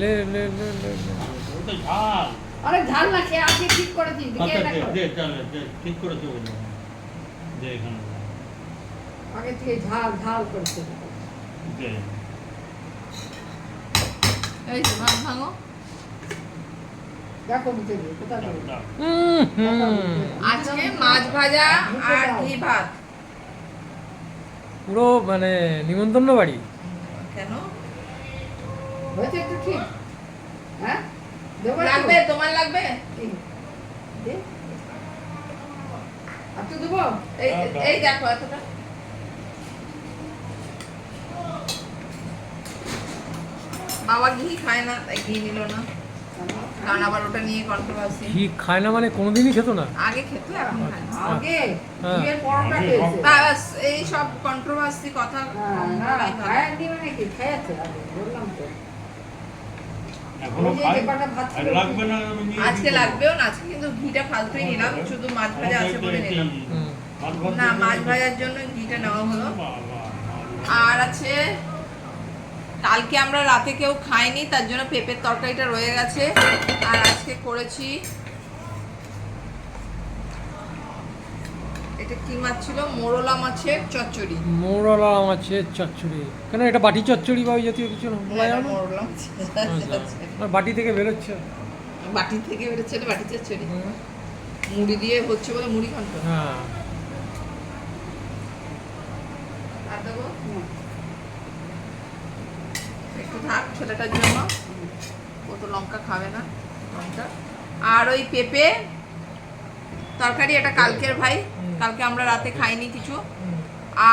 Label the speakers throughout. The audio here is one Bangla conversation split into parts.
Speaker 1: লে লে লে লে লে।
Speaker 2: ওটা ঝাল
Speaker 3: আরে ঝাল না খেয়ে আজকে ঠিক করেছিস দিকে দেখো।
Speaker 2: দে দে দে ঠিক করেছে বলে দে এখানে।
Speaker 3: আগে থেকে ঝাল ঝাল করেছে
Speaker 2: দে।
Speaker 4: এই তো ভাত ভাঙো।
Speaker 3: দেখো মুখে দিয়ে কোথা
Speaker 2: দাও,
Speaker 3: থেকে
Speaker 2: দাও।
Speaker 1: উম, হুম।
Speaker 4: আজকে মাছ ভাজা আর ঘি ভাত।
Speaker 1: পুরো মানে নিমন্ত্রণ বাড়ি?
Speaker 4: কেন?
Speaker 3: হয়েছে একটু ঠিক। হ্যাঁ?
Speaker 4: লাগবে তোমার লাগবে?
Speaker 3: আর তো দেবো?
Speaker 4: এই
Speaker 2: দাও।
Speaker 4: এই দেখো এতটা। বাবা ঘি খায় না তাই ঘি নিল না। কারণ আবার ওটা নিয়ে কন্ট্রোভার্সি
Speaker 1: ঘি খায় না মানে কোনোদিনই খেত না?
Speaker 4: আগে খেতো এখন খায় না।
Speaker 3: আগে
Speaker 1: হ্যাঁ।
Speaker 3: পরোটা খেয়েছে
Speaker 4: বাস এই সব কন্ট্রোভার্সি কথা।
Speaker 3: হ্যাঁ, না মানে কি খেয়েছে আগে বললাম তো।
Speaker 4: আজকে লাগবেও না আজকে কিন্তু ঘিটা ফালতুই নিলাম শুধু মাছ ভাজা আছে বলে নিলাম। না মাছ ভাজার জন্য ঘিটা নেওয়া হলো। আর আছে কালকে আমরা রাতে কেউ খাইনি তার জন্য পেঁপের তরকারিটা রয়ে গেছে। আর আজকে করেছি এটা কি মাছ ছিল? মোরলা মাছের চচ্চড়ি।
Speaker 1: মোরলা মাছের চচ্চড়ি। কেন এটা বাটি চচ্চড়ি বা ওই জাতীয় কিছু না? বলা যাবে
Speaker 4: মোরলা
Speaker 1: আচ্ছা। বাটি থেকে বেরোচ্ছে?
Speaker 4: বাটি থেকে বেরোচ্ছে এটা বাটি চচ্চড়ি। মুড়ি দিয়ে হচ্ছে বলে মুড়ি খান তো
Speaker 1: হ্যাঁ।
Speaker 4: আর দেবো? একটু থাক ছেলেটার জন্য। ও তো লঙ্কা খাবে না লঙ্কা। আর ওই পেঁপে তরকারি এটা কালকের ভাই। কালকে আমরা রাতে খাইনি কিছু।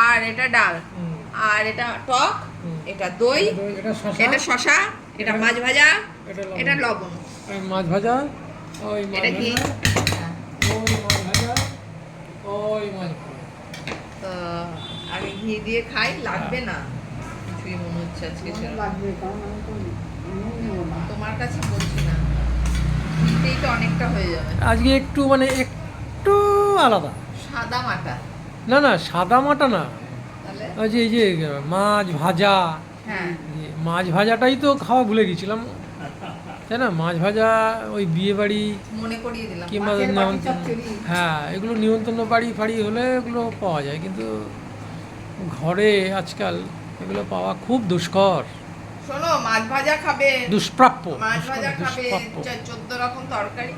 Speaker 4: আর এটা ডাল। আর এটা টক। এটা দই।
Speaker 1: এটা শশা
Speaker 4: এটা মাছ ভাজা।
Speaker 1: এটা লবণ। মাছ ভাজা ওই
Speaker 4: এটা কি
Speaker 1: ওই মাছ ভাজা ওই মাছ
Speaker 4: তো আগে ঘি দিয়ে খাই লাগবে না। কিছুই মনে হচ্ছে আজকে
Speaker 3: লাগবে
Speaker 4: তোমার কাছে বলছি না। ঘিতেই তো অনেকটা হয়ে যাবে।
Speaker 1: আজকে একটু মানে একটু আলাদা।
Speaker 4: সাদা মাটা।
Speaker 1: না না সাদা মাটা না। ওই যে এই যে মাছ ভাজা।
Speaker 4: হ্যাঁ।
Speaker 1: মাছ ভাজাটাই তো খাওয়া ভুলে গেছিলাম। তাই না? মাছ ভাজা ওই বিয়ে বাড়ি কিংবা। হ্যাঁ এগুলো নিমন্ত্রণ বাড়ি ফাড়ি হলে এগুলো পাওয়া যায়। কিন্তু ঘরে আজকাল এগুলো পাওয়া খুব দুষ্কর।
Speaker 4: শোনো মাছ ভাজা খাবে।
Speaker 1: দুষ্প্রাপ্য
Speaker 4: মাছ ভাজা খাবে। চোদ্দ রকম তরকারি।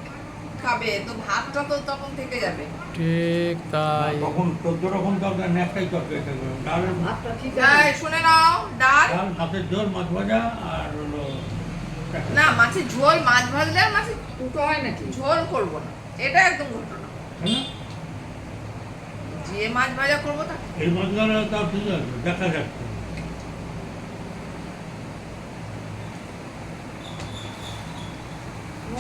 Speaker 4: খাবে তো ভাতটা তো তখন থেকে যাবে।
Speaker 1: ঠিক তাই।
Speaker 2: তখন চোদ্দ রকম তরকারি না একটাই তরকারি থাকবে ডালের
Speaker 3: ভাতটা ঠিক আছে।
Speaker 4: শুনে নাও ডাল।
Speaker 2: ডাল ভাতের ঝোল মাছ ভাজা আর হলো
Speaker 4: না মাছের ঝোল মাছ ভাজলে আর মাছের
Speaker 3: দুটো হয় নাকি?
Speaker 4: ঝোল করব না। এটা একদম ঘটনা? যে মাছ ভাজা করব তা
Speaker 2: এই মাছগুলো তাও ঠিক আছে দেখা যাচ্ছে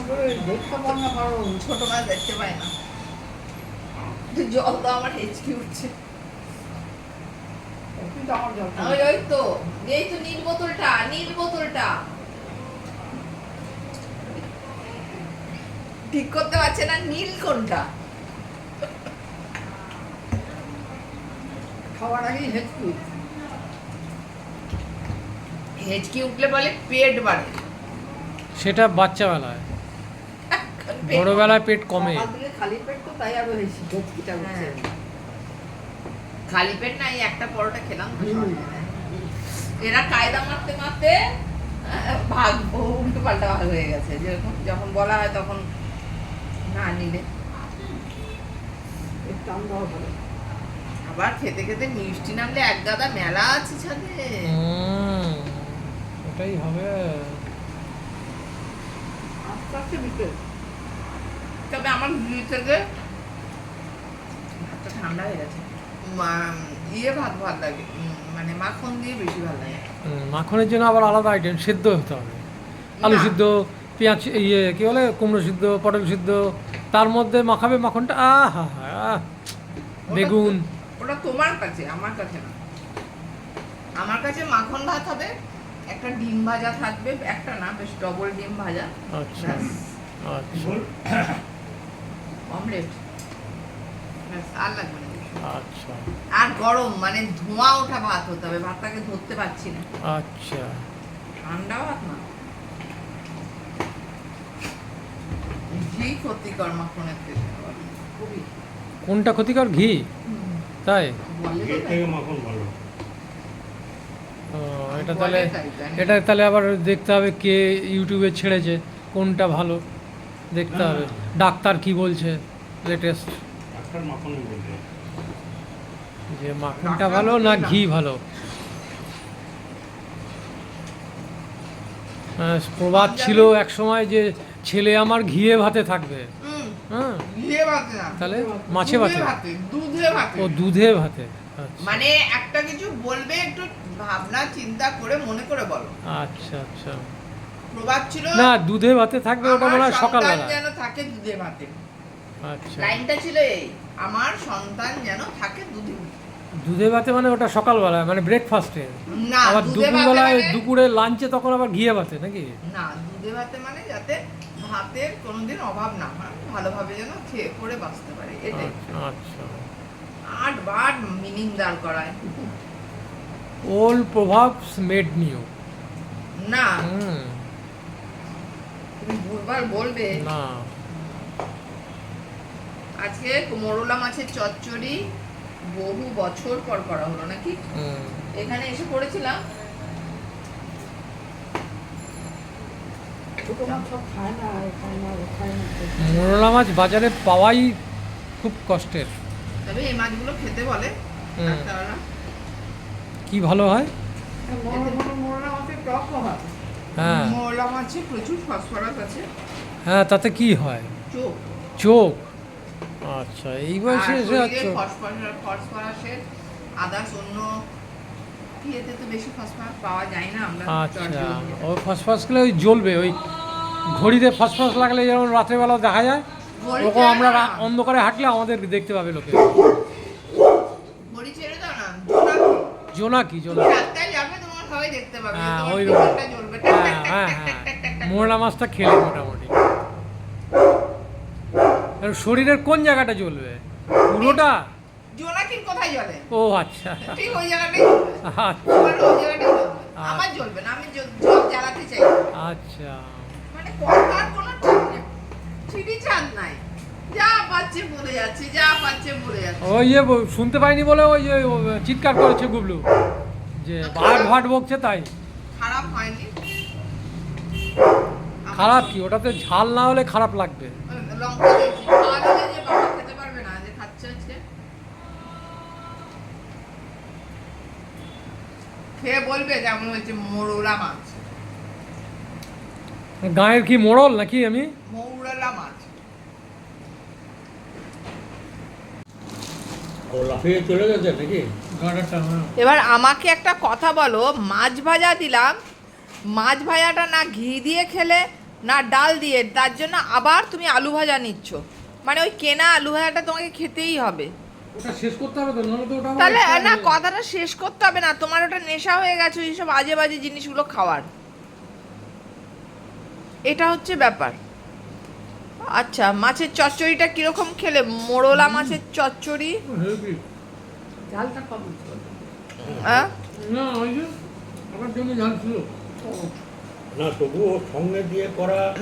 Speaker 3: দেখতে পার না পারো
Speaker 4: ছোট মাছ দেখতে পায় না। জল তো আমার হেঁচকি উঠছে
Speaker 3: কিন্তু আমার জল খাবে।
Speaker 4: ওই ওই তো এই তো নীল বোতলটা নীল বোতলটা। ঠিক করতে পারছে না নীল কোনটা?
Speaker 3: খাওয়ার আগেই হেঁচকি
Speaker 4: হেঁচকি উঠলে বলে পেট বাড়ে।
Speaker 1: সেটা বাচ্চাবেলায়।
Speaker 4: এখন পেট-
Speaker 1: বড়বেলায় পেট কমে।
Speaker 3: খালি পেট তো তাই আরও বেশি উঠছে
Speaker 4: হ্যাঁ। খালি পেট না এই একটা পরোটা খেলাম এরা কায়দা মারতে মারতে ভাগ উল্টো পাল্টা ভাগ হয়ে গেছে। যেরকম যখন বলা হয় তখন না নিলে। আবার খেতে খেতে মিষ্টি নামলে এক গাদা মেলা আছে ছাদে।
Speaker 1: ওটাই হবে।
Speaker 3: আস্তে আস্তে বিকেল
Speaker 4: তবে আমার ঘি থেকে ভাতটা ঠান্ডা হয়ে গেছে। মা- ইয়ে ভাত ভালো লাগে মানে মাখন দিয়ে বেশি ভালো লাগে।
Speaker 1: মাখনের জন্য আবার আলাদা আইটেম সেদ্ধ হতে হবে। আলু। সিদ্ধ পেঁয়াজ ইয়ে কি বলে কুমড়ো সিদ্ধ পটল সিদ্ধ তার মধ্যে মাখাবে মাখনটা আহা হা বেগুন।
Speaker 4: ওটা তোমার কাছে আমার কাছে না। আমার কাছে মাখন ভাত হবে একটা ডিম ভাজা থাকবে একটা না বেশ ডবল ডিম ভাজা
Speaker 1: আচ্ছা। আচ্ছা।
Speaker 4: অমলেট? আর
Speaker 1: আচ্ছা।
Speaker 4: আর গরম মানে ধোঁয়া ওঠা ভাত হতে হবে ভাতটাকে ধরতে পারছি না।
Speaker 1: আচ্ছা।
Speaker 4: ঠান্ডা ভাত না। ঘি ক্ষতিকর মাখনের থেকে
Speaker 3: খুবই।
Speaker 1: কোনটা ক্ষতিকর? ঘি? তাই?
Speaker 2: মাখন ভালো।
Speaker 1: এটা তাহলে এটা তাহলে আবার দেখতে হবে কে ইউটিউবে ছেড়েছে কোনটা ভালো। দেখতে। হবে। ডাক্তার কি বলছে? লেটেস্ট যে মাখনটা ভালো না। ঘি ভালো? হ্যাঁ, প্রবাদ ছিল এক সময় যে ছেলে আমার ঘিয়ে ভাতে থাকবে। হ্যাঁ।
Speaker 4: ঘিয়ে ভাতে না
Speaker 1: তাহলে মাছে
Speaker 4: দুধে
Speaker 1: ভাতে। ও দুধে ভাতে। আচ্ছা।
Speaker 4: মানে একটা কিছু বলবে একটু ভাবনা চিন্তা করে মনে করে বলো।
Speaker 1: আচ্ছা আচ্ছা।
Speaker 4: প্রবাদ ছিল
Speaker 1: না দুধে ভাতে থাকবে ওটা মনে হয়
Speaker 4: সন্তান
Speaker 1: সকালবেলা।
Speaker 4: যেন থাকে দুধে ভাতে।
Speaker 1: আচ্ছা।
Speaker 4: লাইনটা ছিল এই আমার সন্তান যেন থাকে দুধে
Speaker 1: দুধে ভাতে মানে ওটা সকালবেলা মানে ব্রেকফাস্টে
Speaker 4: না
Speaker 1: আবার দুপুরবেলায়
Speaker 4: মানে-
Speaker 1: দুপুরে লাঞ্চে তখন আবার ঘিয়ে ভাতে নাকি?
Speaker 4: না দুধে ভাতে মানে যাতে ভাতের কোনোদিন অভাব না হয় ভালোভাবে যেন খেয়ে পড়ে বাঁচতে পারে এটাই।
Speaker 1: আচ্ছা
Speaker 4: আট বার মিনিং দাঁড় করায়।
Speaker 1: ওল্ড প্রভাবস মেড নিউ
Speaker 4: না।
Speaker 1: হুম।
Speaker 4: তুমি ভুলবার বলবে।
Speaker 1: না।
Speaker 4: আজকে মোরলা মাছের চচ্চড়ি বহু বছর পর করা হলো নাকি? এখানে এসে
Speaker 3: তো।
Speaker 1: মোরলা মাছ বাজারে পাওয়াই খুব কষ্টের।
Speaker 4: তবে এই মাছগুলো খেতে বলে।
Speaker 1: কি ভালো হয়?
Speaker 3: মোরলা মোরলা মাছের টক হয়।
Speaker 1: হ্যাঁ।
Speaker 4: মোরলা মাছে প্রচুর ফসফরাস আছে।
Speaker 1: হ্যাঁ তাতে কি হয়?
Speaker 4: চোখ।
Speaker 1: চোখ। আচ্ছা এই বয়সে এসে আচ্ছা।
Speaker 4: ফসফরাস ফসফরাসের আদার্স অন্য ইয়েতে তো বেশি ফসফরাস পাওয়া যায় না আমরা
Speaker 1: আচ্ছা
Speaker 4: চটজলদি
Speaker 1: ওই ফসফরাসগুলো ওই জ্বলবে ওই ঘড়িতে ফসফরাস লাগলে যেমন রাত্রেবেলা দেখা যায় ওরকম আমরা। অন্ধকারে হাঁটলে আমাদের দেখতে পাবে লোকে।
Speaker 4: ঘড়ি ছেড়ে দাও না জোনাকি।
Speaker 1: জোনাকি
Speaker 4: দেখতে পাবে
Speaker 1: হ্যাঁ, ওই
Speaker 4: জ্বলবে।
Speaker 1: হ্যাঁ হ্যাঁ হ্যাঁ
Speaker 4: টাক।
Speaker 1: মোরলা মাছটা খেলে মোটামুটি। শরীরের কোন জায়গাটা জ্বলবে? পুরোটা?
Speaker 4: জোনাকির কোথায় জ্বলে?
Speaker 1: ও আচ্ছা।
Speaker 4: ঠিক ওই জায়গাটাই জ্বলবে।
Speaker 1: আচ্ছা।
Speaker 4: ওই জায়গাটাই জ্বলবে। আমার জ্বলবে না আমি জল জ্বালাতে চাই।
Speaker 1: আচ্ছা।
Speaker 4: মানে কথার কোনো ঠিকই চাঁদ নাই। যা পাচ্ছে বলে যাচ্ছে যা পাচ্ছে বলে যাচ্ছে।
Speaker 1: ওই শুনতে পাইনি বলে ওই চিৎকার করেছে গুবলু। যে ভাট ভাট বকছে তাই।
Speaker 4: খারাপ হয়নি।
Speaker 1: খারাপ কি? ওটাতে ঝাল না হলে খারাপ লাগবে। গায়ের কি মোড়ল নাকি আমি
Speaker 4: মাছ
Speaker 2: ও লাফিয়ে চলে গেছে নাকি?
Speaker 1: হ্যাঁ।
Speaker 4: এবার আমাকে একটা কথা বলো মাছ ভাজা দিলাম মাছ ভাজাটা না ঘি দিয়ে খেলে না ডাল দিয়ে তার জন্য আবার তুমি আলু ভাজা নিচ্ছ। মানে ওই কেনা আলু ভাজাটা তোমাকে খেতেই হবে।
Speaker 1: ওটা শেষ করতে হবে তো নাহলে তো ওটা আমার
Speaker 4: তাহলে না কথাটা শেষ করতে হবে না তোমার ওটা নেশা হয়ে গেছে এইসব আজে বাজে জিনিসগুলো খাওয়ার। এটা হচ্ছে ব্যাপার। আচ্ছা মাছের চচ্চড়িটা কীরকম খেলে? মোরলা মাছের চচ্চড়ি। হ্যাঁ?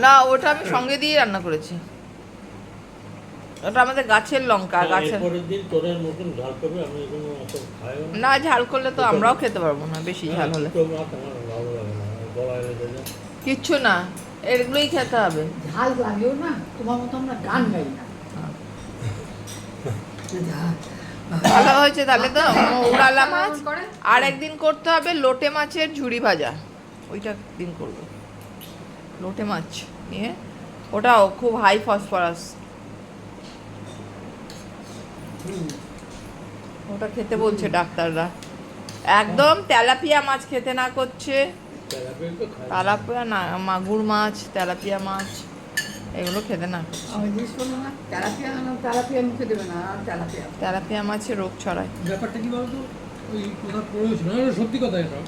Speaker 1: না
Speaker 4: ওটা আমি সঙ্গে দিয়ে রান্না করেছি। ওটা আমাদের গাছের লঙ্কা গাছের
Speaker 2: এরপরের দিন তোদের নতুন ঝাল করবে আমি এগুলো অত খাই না।
Speaker 4: না ঝাল করলে তো আমরাও খেতে পারব না বেশি ঝাল হলে। কিচ্ছু না। এগুলোই খেতে হবে।
Speaker 3: ঝাল লাগেও না তোমার মতো আমরা গান গাই না।
Speaker 4: ভালো হয়েছে তাহলে তো? মৌরালা মাছ? আর একদিন করতে হবে লোটে মাছের ঝুড়ি ভাজা। ওইটা দিন করব। লোটে মাছ নিয়ে। ওটাও খুব হাই ফসফরাস ওটা খেতে বলছে ডাক্তাররা। একদম তেলাপিয়া মাছ খেতে না করছে।
Speaker 2: তেলাপিয়া তো খাই
Speaker 4: তেলাপিয়া না মাগুর মাছ তেলাপিয়া মাছ এগুলো খেতে না।
Speaker 3: তেলাপিয়া না তেলাপিয়া মুখে দেবে না আর তেলাপিয়া।
Speaker 4: তেলাপিয়া মাছে রোগ ছড়ায়।
Speaker 1: ব্যাপারটা কি বলতো? ওই কথা পড়েছিল সত্যি কথা এটা।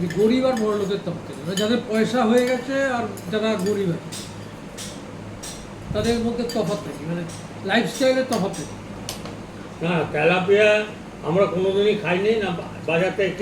Speaker 1: যে গরিব আর বড় লোকের তফাৎ মানে যাদের পয়সা হয়ে গেছে আর যারা গরিব আছে তাদের মধ্যে তফাৎ নাকি মানে লাইফস্টাইলের তফাৎ নাকি
Speaker 2: না তেলাপিয়া আমরা কোনোদিনই খাইনি না বাজার থেকে